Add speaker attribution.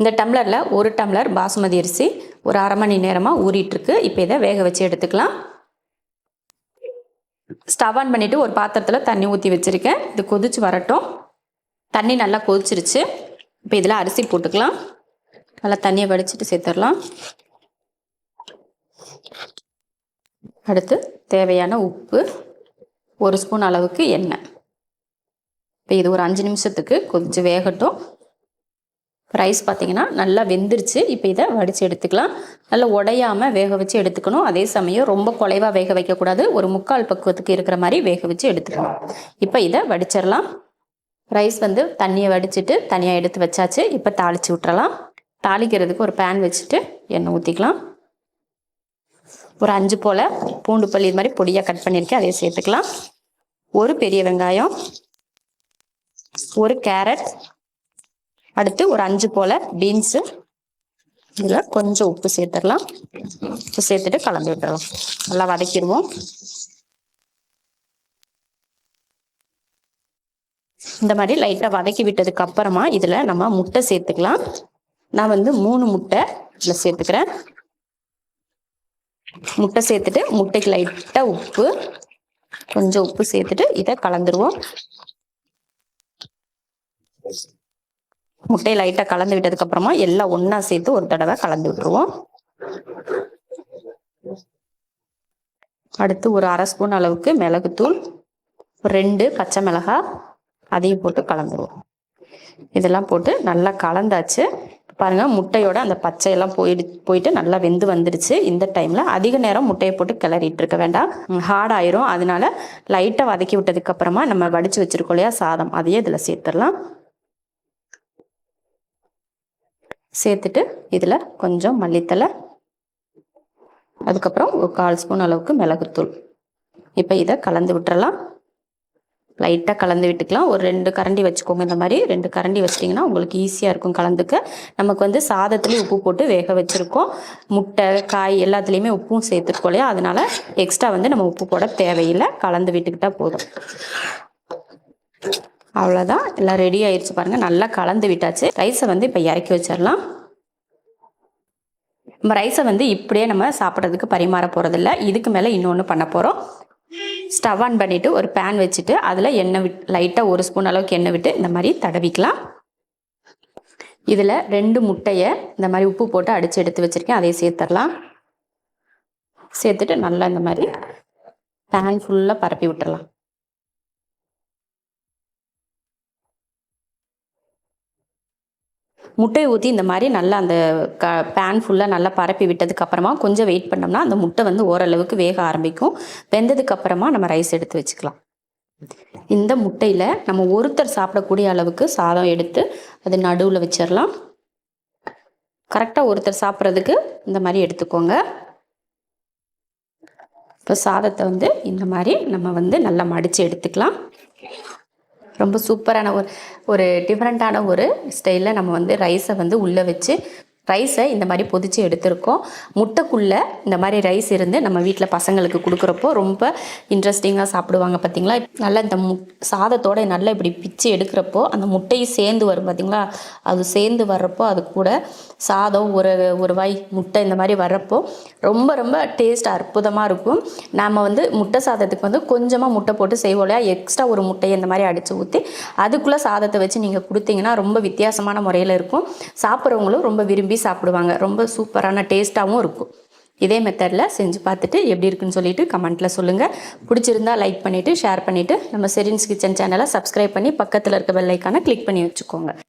Speaker 1: இந்த டம்ளரில் ஒரு டம்ளர் பாசுமதி அரிசி ஒரு அரை மணி நேரமாக ஊறிட்டுருக்கு. இப்போ இதை வேக வச்சு எடுத்துக்கலாம். ஸ்டவ் ஆன் பண்ணிவிட்டு ஒரு பாத்திரத்தில் தண்ணி ஊற்றி வச்சுருக்கேன். இது கொதிச்சு வரட்டும். தண்ணி நல்லா கொதிச்சிருச்சு. இப்போ இதில் அரிசி போட்டுக்கலாம். நல்லா தண்ணியை வடிச்சிட்டு சேர்த்துடலாம். அடுத்து தேவையான உப்பு ஒரு ஸ்பூன் அளவுக்கு எண்ணெய். இப்போ இது ஒரு அஞ்சு நிமிஷத்துக்கு கொதிச்சு வேகட்டும். ரைஸ் பார்த்தீங்கன்னா நல்லா வெந்துருச்சு. இப்போ இதை வடித்து எடுத்துக்கலாம். நல்லா உடையாமல் வேக வச்சு எடுத்துக்கணும். அதே சமயம் ரொம்ப குலைவாக வேக வைக்கக்கூடாது. ஒரு முக்கால் பக்குவத்துக்கு இருக்கிற மாதிரி வேக வச்சு எடுத்துக்கணும். இப்போ இதை வடிச்சிடலாம். ரைஸ் வந்து தண்ணியை வடிச்சிட்டு தனியாக எடுத்து வச்சாச்சு. இப்போ தாளித்து விட்டுறலாம் தாளிக்கிறதுக்கு ஒரு பேன் வச்சுட்டு எண்ணெய் ஊற்றிக்கலாம் ஒரு அஞ்சு போல் பூண்டு பள்ளி இது மாதிரி பொடியாக கட் பண்ணியிருக்கேன் அதையும் சேர்த்துக்கலாம். ஒரு பெரிய வெங்காயம் ஒரு கேரட் அடுத்து ஒரு அஞ்சு போல பீன்ஸு. இதில் கொஞ்சம் உப்பு சேர்த்துடலாம். உப்பு சேர்த்துட்டு கலந்து விட்டுறலாம். நல்லா வதக்கிடுவோம். இந்த மாதிரி லைட்டாக வதக்கி விட்டதுக்கு அப்புறமா இதில் நம்ம முட்டை சேர்த்துக்கலாம். நான் வந்து மூணு முட்டை இதில் சேர்த்துக்கிறேன். முட்டை சேர்த்துட்டு முட்டைக்கு லைட்டாக உப்பு. கொஞ்சம் உப்பு சேர்த்துட்டு இதை கலந்துருவோம். முட்டையை லைட்டாக கலந்து விட்டதுக்கு அப்புறமா எல்லாம் ஒன்றா சேர்த்து ஒரு தடவை கலந்து விட்டுருவோம். அடுத்து ஒரு அரை ஸ்பூன் அளவுக்கு மிளகுத்தூள் ரெண்டு பச்சை மிளகாய் அதையும் போட்டு கலந்துருவோம். இதெல்லாம் போட்டு நல்லா கலந்தாச்சு. பாருங்க முட்டையோட அந்த பச்சையெல்லாம் போயிடு போயிட்டு நல்லா வெந்து வந்துடுச்சு இந்த டைம்ல அதிக நேரம் முட்டையை போட்டு கிளறிட்டு இருக்க வேண்டாம். ஹார்ட் ஆயிரும். அதனால லைட்டாக வதக்கி விட்டதுக்கு அப்புறமா நம்ம வடிச்சு வச்சிருக்கோம் இல்லையா சாதம். அதையே இதில் சேர்த்துடலாம். சேர்த்துட்டு இதில் கொஞ்சம் மல்லித்தலை அதுக்கப்புறம் ஒரு கால் ஸ்பூன் அளவுக்கு மிளகுத்தூள். இப்போ இதை கலந்து விட்டுறலாம். லைட்டாக கலந்து விட்டுக்கலாம். ஒரு ரெண்டு கரண்டி வச்சுக்கோங்க. இந்த மாதிரி ரெண்டு கரண்டி வச்சிட்டிங்கன்னா உங்களுக்கு ஈஸியாக இருக்கும் கலந்துக்க. நமக்கு வந்து சாதத்துலேயும் உப்பு போட்டு வேக வச்சுருக்கோம். முட்டை காய் எல்லாத்துலேயுமே உப்பும் சேர்த்துருக்கோம் இல்லையா? அதனால எக்ஸ்ட்ரா வந்து நம்ம உப்பு போட தேவையில்லை. கலந்து விட்டுக்கிட்டால் போதும். அவ்வளோதான் எல்லாம் ரெடி ஆயிடுச்சு பாருங்கள் நல்லா கலந்து விட்டாச்சு. ரைஸை வந்து இப்போ இறக்கி வச்சிடலாம். நம்ம ரைஸை வந்து இப்படியே நம்ம சாப்பிட்றதுக்கு பரிமாற போகிறதில்ல இதுக்கு மேலே இன்னொன்று பண்ண போகிறோம் ஸ்டவ் ஆன் பண்ணிவிட்டு ஒரு பேன் வச்சுட்டு அதில் எண்ணெய் விட் லைட்டாக ஒரு ஸ்பூன் அளவுக்கு எண்ணெய் விட்டு இந்த மாதிரி தடவிக்கலாம். இதில் ரெண்டு முட்டையை இந்த மாதிரி உப்பு போட்டு அடித்து எடுத்து வச்சுருக்கேன். அதையும் சேர்த்துடலாம். சேர்த்துட்டு நல்லா இந்த மாதிரி பேன் ஃபுல்லாக பரப்பி விட்டுடலாம். முட்டையை ஊற்றி இந்த மாதிரி நல்லா அந்த க பேன் ஃபுல்லாக நல்லா பரப்பி விட்டதுக்கு அப்புறமா கொஞ்சம் வெயிட் பண்ணோம்னா அந்த முட்டை வந்து ஓரளவுக்கு வேக ஆரம்பிக்கும். வெந்ததுக்கு அப்புறமா நம்ம ரைஸ் எடுத்து வச்சுக்கலாம். இந்த முட்டையில் நம்ம ஒருத்தர் சாப்பிடக்கூடிய அளவுக்கு சாதம் எடுத்து அது நடுவில் வச்சிடலாம் கரெக்டாக ஒருத்தர் சாப்பிட்றதுக்கு இந்த மாதிரி எடுத்துக்கோங்க. இப்போ சாதத்தை வந்து இந்த மாதிரி நம்ம வந்து நல்லா மடித்து எடுத்துக்கலாம். ரொம்ப சூப்பரான ஒரு ஒரு டிஃப்ரெண்ட்டான ஒரு ஸ்டைலில் நம்ம வந்து ரைஸை வந்து உள்ளே வச்சு ரைஸை இந்த மாதிரி பொதிச்சு எடுத்திருக்கோம். முட்டைக்குள்ளே இந்த மாதிரி ரைஸ் இருந்து நம்ம வீட்டில் பசங்களுக்கு கொடுக்குறப்போ ரொம்ப இன்ட்ரெஸ்டிங்காக சாப்பிடுவாங்க பார்த்தீங்களா நல்லா இந்த மு சாதத்தோட நல்லா இப்படி பிச்சு எடுக்கிறப்போ அந்த முட்டையும் சேர்ந்து வரும் பார்த்தீங்களா அது சேர்ந்து வர்றப்போ அது கூட சாதம் ஒரு ஒரு வாய் முட்டை இந்த மாதிரி வர்றப்போ ரொம்ப ரொம்ப டேஸ்ட் அற்புதமாக இருக்கும். நாம் வந்து முட்டை சாதத்துக்கு வந்து கொஞ்சமாக முட்டை போட்டு செய்வோம் இல்லையா? எக்ஸ்ட்ரா ஒரு முட்டையை இந்த மாதிரி அடித்து ஊற்றி அதுக்குள்ளே சாதத்தை வச்சு நீங்கள் கொடுத்தீங்கன்னா ரொம்ப வித்தியாசமான முறையில் இருக்கும். சாப்பிட்றவங்களும் ரொம்ப விரும்பி சாப்பிடுவாங்க. ரொம்ப சூப்பரான டேஸ்ட்டாகவும் இருக்கும். இதே மெத்தடில் செஞ்சு பார்த்துட்டு எப்படி இருக்குன்னு சொல்லிட்டு கமெண்ட்டில் சொல்லுங்கள் பிடிச்சிருந்தா லைக் பண்ணிவிட்டு ஷேர் பண்ணிவிட்டு நம்ம செரின்ஸ் கிச்சன் சேனலை சப்ஸ்கிரைப் பண்ணி பக்கத்தில் இருக்க பெல்லைக்கான கிளிக் பண்ணி வச்சுக்கோங்க.